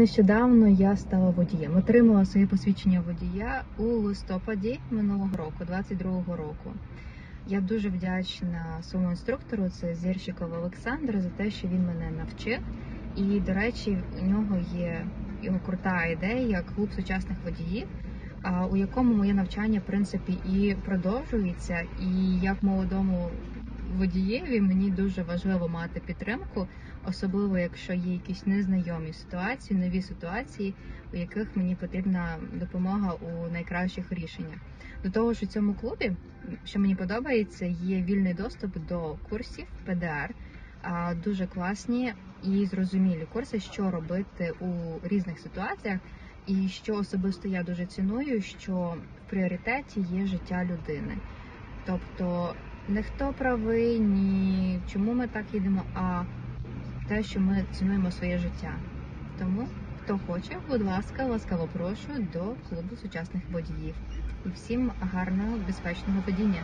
Нещодавно я стала водієм. Отримала своє посвідчення водія у листопаді минулого року, 22-го року. Я дуже вдячна своєму інструктору, це Зірщиков Олександр, за те, що він мене навчив. І, до речі, у нього є його крута ідея, як клуб сучасних водіїв, у якому моє навчання, в принципі, і продовжується. І як молодому водієві мені дуже важливо мати підтримку, особливо якщо є якісь незнайомі ситуації, нові ситуації, у яких мені потрібна допомога у найкращих рішеннях. До того ж, у цьому клубі, що мені подобається, є вільний доступ до курсів ПДР, дуже класні і зрозумілі курси, що робити у різних ситуаціях. І що особисто я дуже ціную, що в пріоритеті є життя людини. Тобто не хто правий, ні чому ми так їдемо, а те, що ми цінуємо своє життя. Тому, хто хоче, будь ласка, ласкаво прошу до клубу сучасних водіїв. І всім гарного, безпечного водіння.